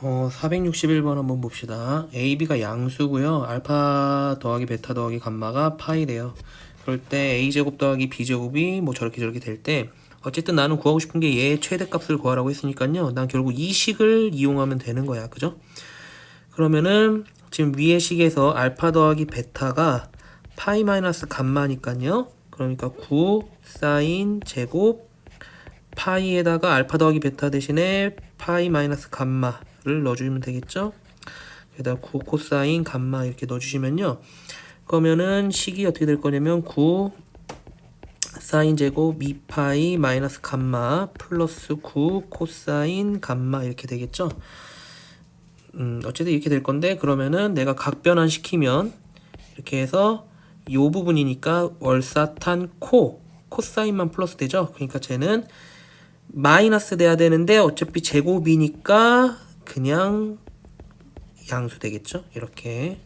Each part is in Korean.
어, 461번 한번 봅시다. AB가 양수고요. 알파 더하기 베타 더하기 감마가 파이래요. 그럴 때 A제곱 더하기 B제곱이 뭐 저렇게 저렇게 될 때 어쨌든 나는 구하고 싶은 게 얘의 최대값을 구하라고 했으니까요. 난 결국 이 식을 이용하면 되는 거야. 그죠? 그러면은 지금 위의 식에서 알파 더하기 베타가 파이 마이너스 감마니까요. 그러니까 9 사인 제곱 파이에다가 알파 더하기 베타 대신에 파이 마이너스 감마를 넣어주면 되겠죠? 여기다 9 코사인 감마 이렇게 넣어주시면요. 그러면은 식이 어떻게 될 거냐면 9 사인 제곱 2파이 마이너스 감마 플러스 9 코사인 감마 이렇게 되겠죠? 음, 어쨌든 이렇게 될 건데 그러면은 내가 각변환 시키면 이렇게 해서 요 부분이니까 월사탄 코 코사인만 플러스 되죠. 그러니까 쟤는 마이너스 돼야 되는데 어차피 제곱이니까 그냥 양수 되겠죠. 이렇게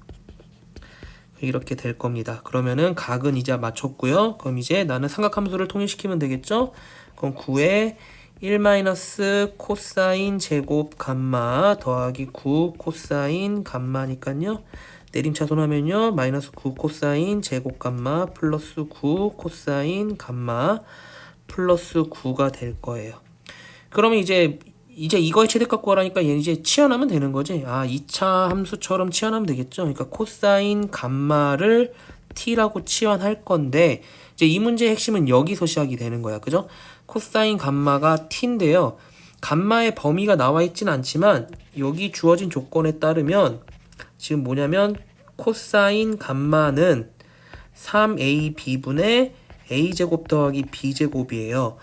이렇게 될 겁니다. 그러면은 각은 이제 맞췄고요. 그럼 이제 나는 삼각함수를 통일시키면 되겠죠. 그럼 9에 1 마이너스 코사인 제곱 감마 더하기 9 코사인 감마니까요. 내림차손하면요. 마이너스 9 코사인 제곱 감마 플러스 9 코사인 감마 플러스 9가 될 거예요. 그러면 이제 이제 이거의 최대값 구하라니까 얘 이제 치환하면 되는 거지. 아, 2차 함수처럼 치환하면 되겠죠. 그러니까 코사인 감마를 t라고 치환할 건데 이제 이 문제의 핵심은 여기서 시작이 되는 거야. 그죠? 코사인 감마가 t인데요. 감마의 범위가 나와 있진 않지만 여기 주어진 조건에 따르면 지금 뭐냐면 코사인 감마는 3ab분의 a제곱 더하기 b제곱이에요.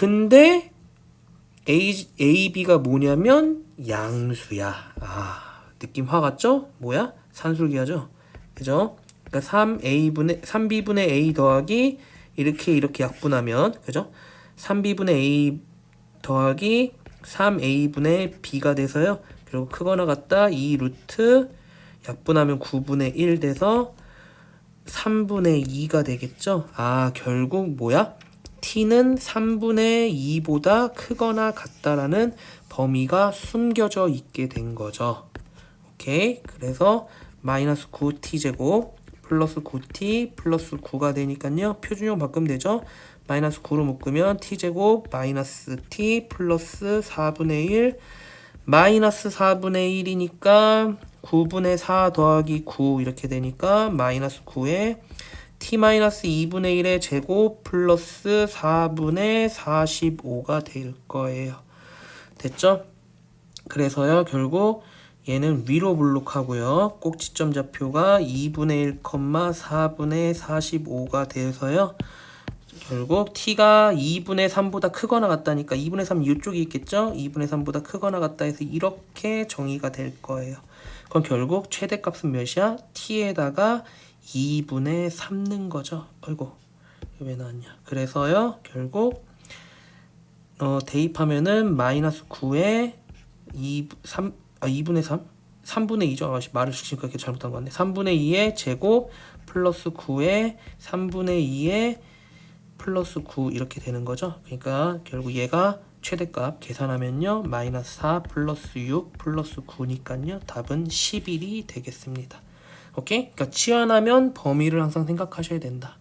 근데 A, AB가 뭐냐면 양수야. 아, 느낌 화 같죠? 뭐야? 산술기하죠? 그죠? 그러니까 3A분의 3B분의 A 더하기 이렇게 이렇게 약분하면 그죠? 3B분의 A 더하기 3A분의 B가 돼서요. 그리고 크거나 같다 2 루트 약분하면 9분의 1 돼서 3분의 2가 되겠죠? 아, 결국 뭐야? T는 3분의 2보다 크거나 같다라는 범위가 숨겨져 있게 된 거죠. 오케이. 그래서 마이너스 9t제곱 플러스 9t 플러스 9가 되니까요. 표준형 바꾸면 되죠. 마이너스 9로 묶으면 t제곱 마이너스 t 플러스 4분의 1 마이너스 4분의 1이니까 9분의 4 더하기 9 이렇게 되니까 마이너스 9에 t-2분의 1의 제곱 플러스 4분의 45가 될 거예요. 됐죠? 그래서요, 결국 얘는 위로 블록하고요. 꼭지점 좌표가 2분의 1, 4분의 45가 돼서요. 결국 t가 2분의 3보다 크거나 같다니까 2분의 3 이쪽에 있겠죠? 2분의 3보다 크거나 같다 해서 이렇게 정의가 될 거예요. 그럼 결국 최대값은 몇이야? t에다가 2분의 3는 거죠. 아이고 왜 나왔냐. 그래서요 결국 어, 대입하면은 마이너스 9에 2, 3, 아 2분의 3? 3분의 2죠. 아, 말을 시키니까 이렇게 잘못한 거 같네. 3분의 2의 제곱 플러스 9에 3분의 2의 플러스 9 이렇게 되는 거죠. 그러니까 결국 얘가 최대값 계산하면요. 마이너스 4 플러스 6 플러스 9니까요. 답은 11이 되겠습니다. 오케이? 그러니까 치환하면 범위를 항상 생각하셔야 된다.